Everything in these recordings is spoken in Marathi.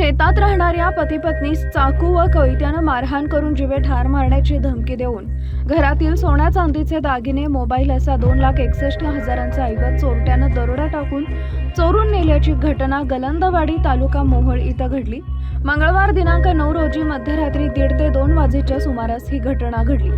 शेतात राहणाऱ्या पती पत्नीस चाकू व कैत्यानं मारहाण करून जीवे ठार मारण्याची धमकी देऊन घरातील सोन्या चांदीचे दागिने मोबाईल असा दोन लाख एकसष्ट हजारांचा ऐवज चोरट्यानं दरोडा टाकून चोरून नेल्याची घटना गलंदवाडी तालुका मोहोळ इथं घडली. मंगळवार दिनांक नऊ रोजी मध्यरात्री दीड ते दोन वाजेच्या सुमारास ही घटना घडली.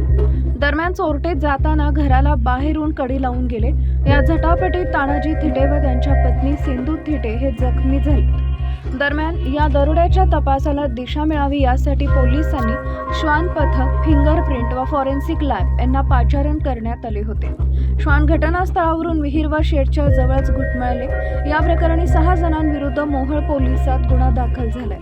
दरम्यान चोरटे जाताना घराला बाहेरून कडी लावून गेले. या झटापटीत तानाजी थिटे व त्यांच्या पत्नी सिंधू थिटे हे जखमी झाले. दरम्यान या दरोड्याच्या तपासाला दिशा मिळावी यासाठी पोलिसांनी श्वान पथक फिंगरप्रिंट व फॉरेन्सिक लॅब यांना पाचारण करण्यात आले होते. श्वान घटनास्थळावरून विहीर व शेडच्या जवळच घुटमळले या प्रकरणी सहा जणांविरुद्ध मोहोळ पोलिसात गुन्हा दाखल झालाय.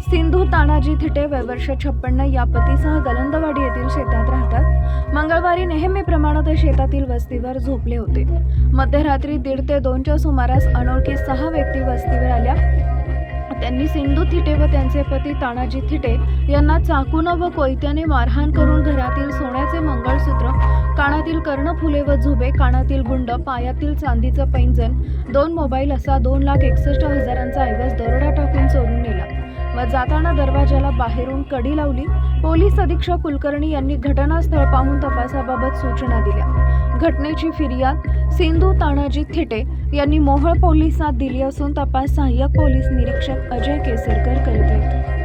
सिंधू तानाजी थिटे वय वर्ष छप्पन्न या पतीसह गलंदवाडी येथील शेतात राहतात. मंगळवारी नेहमीप्रमाणे ते शेतातील वस्तीवर झोपले होते. मध्यरात्री दीड ते दोनच्या सुमारास अनोळखी सहा व्यक्ती वस्तीवर आल्या. त्यांनी सिंधू थिटे व त्यांचे पती तानाजी थिटे यांना चाकूनं व कोयत्याने मारहाण करून घरातील सोन्याचे मंगळसूत्र कानातील कर्णफुले व झुबे कानातील गुंड पायातील चांदीचं पैंजण दोन मोबाईल असा दोन लाख एकसष्ट हजारांचा ऐवज दरोडा टाकून चोरून नेला. व जाताना दरवाजाला बाहेरून कडी लावली. पोलीस अधीक्षक कुलकर्णी यांनी घटनास्थळ पाहून तपासाबाबत सूचना दिल्या. घटनेची फिर्याद सिंधू तानाजी थिटे यांनी मोहोळ पोलिसात दिली असून तपास सहाय्यक पोलीस निरीक्षक अजय केसरकर करत आहेत.